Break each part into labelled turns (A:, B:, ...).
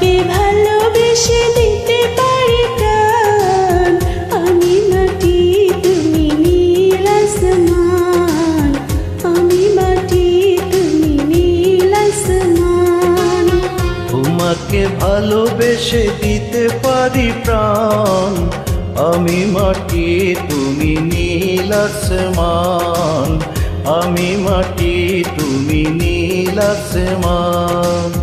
A: তোমাকে ভালোবেসে দিতে পারি প্রাণ। আমি মাটি, তুমি নীল আসমান। আমি মাটি, তুমি নীল আসমান।
B: তোমাকে ভালোবেসে দিতে পারি প্রাণ। আমি মাটি, তুমি নীল আসমান। আমি মাটি, তুমি নীল আসমান।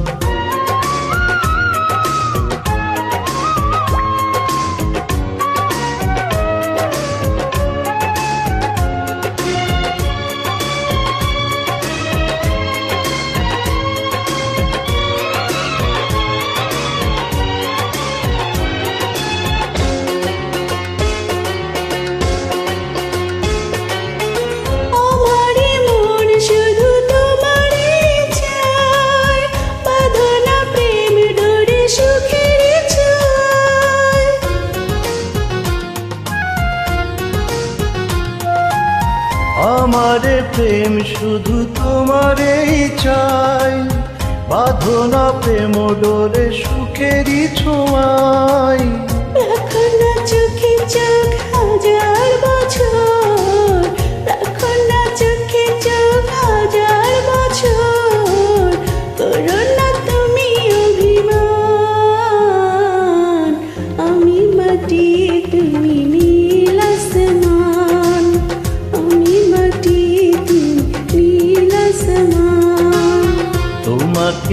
A: আমার প্রেম শুধু তোমারই চাই। বাঁধনা প্রেম ডোরে সুখেরই ছোঁয়াই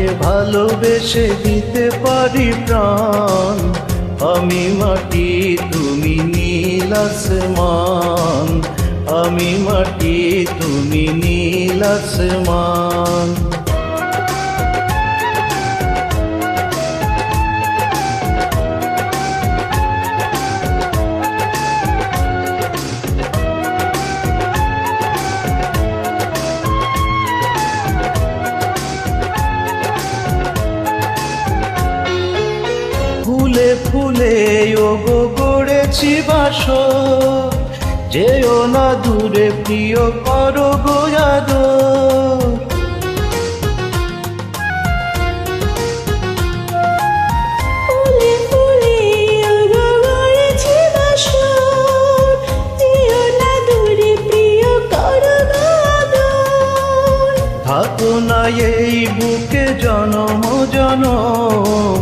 A: ভালোবেসে দিতে পারি প্রাণ। আমি মাটি তুমি নীল আসমান। আমি মাটি তুমি নীল আসমান। ফুলে ওগো গড়েছি বাস যেও না দূরে প্রিয় করো
B: করো
A: থাকো না এই বুকে জনম জনম।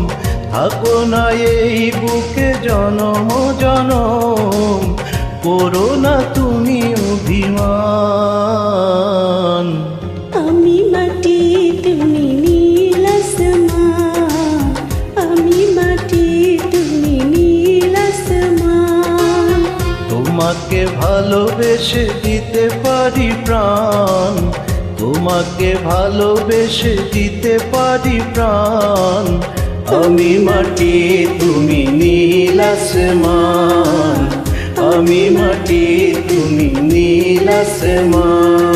A: থাকো না এই বুকে জনম জনম। করো না তুমি অভিমান।
B: আমি মাটি তুমি নীল আসমান। আমি মাটি তুমি নীল আসমান।
A: তোমাকে ভালোবেসে দিতে পারি প্রাণ। তোমাকে ভালোবেসে দিতে পারি প্রাণ। আমি মাটি তুমি নীল আসমান। আমি মাটি তুমি নীল আসমান।